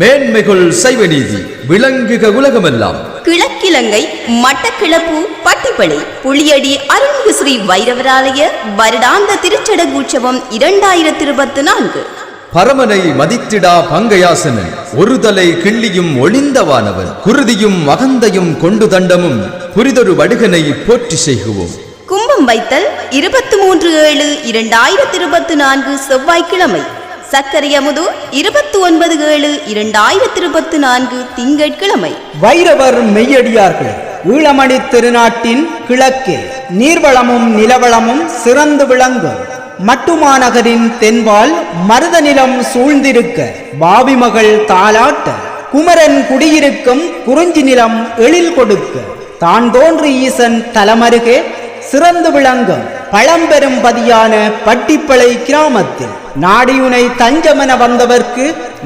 மேன்மைகுள் சைவ நீதி விளங்குக உலகமெல்லாம். கிழக்கிழங்கை மட்டக்கிளப்பு பட்டிப்பளை புளியடி அருள்மிகு ஸ்ரீ வைரவராலய வருடாந்த திருச்சடங்கூற்சவம் இரண்டாயிரத்தி இருபத்தி நான்கு பரமனை மதித்திடா பங்கயாசனன் ஒரு தலை கிள்ளியும் ஒளிந்தவானவன் குருதியும் அகந்தையும் கொண்டு தண்டமும் புரிதொரு வடுகனை போற்றி செய்குவோம். கும்பம் வைத்தல் இருபத்தி மூன்று ஏழு இரண்டாயிரத்தி இருபத்தி நான்கு செவ்வாய்க்கிழமை. சக்கரையமுது இருபத்தி ஒன்பது ஏழு இரண்டாயிரத்தி இருபத்தி நான்கு திங்கட்கிழமை. வைரவர் மெய்யடியார்கள் ஈழமணி திருநாட்டின் கிழக்கில் நீர்வளமும் நிலவளமும் சிறந்து விளங்கும். மட்டுமாநகரின் தென்பால் மருத நிலம் சூழ்ந்திருக்க பாபிமகள் தாலாட்ட குமரன் குடியிருக்கும் குறிஞ்சி நிலம் எழில் கொடுக்க. தான் தோன்று ஈசன் தலமருகே சிறந்து விளங்கும். பழம்பெரும் பதியான பட்டிப்பளை கிராமத்தில் நாடியுனை தஞ்சமென வந்தவர்க்கு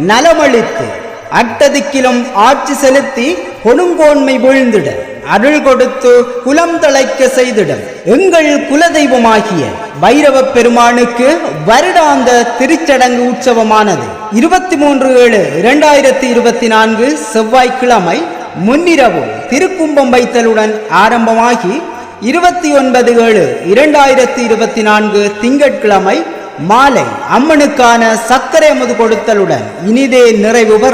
நலமளித்து அட்டதிக்கிலும் ஆட்சி செலுத்தி கொடுங்கோன்மை வீழ்ந்திட அருள் கொடுத்து குலம் தழைக்க செய்திடும் எங்கள் குலதெய்வமாகிய பைரவ பெருமானுக்கு வருடாந்த திருச்சடங்கு உற்சவமானது. இருபத்தி மூன்று ஏழு இரண்டாயிரத்தி இருபத்தி நான்கு செவ்வாய்க்கிழமை முன்னிரவு திருக்கும்பம் வைத்தலுடன் ஆரம்பமாகி இருபத்தி ஒன்பது ஏழு இரண்டாயிரத்தி இருபத்தி நான்கு திங்கட்கிழமை மாலை அம்மனுக்கான சர்க்கரை அமுது கொடுத்தலுடன் இனிதே நிறைவு பெறும்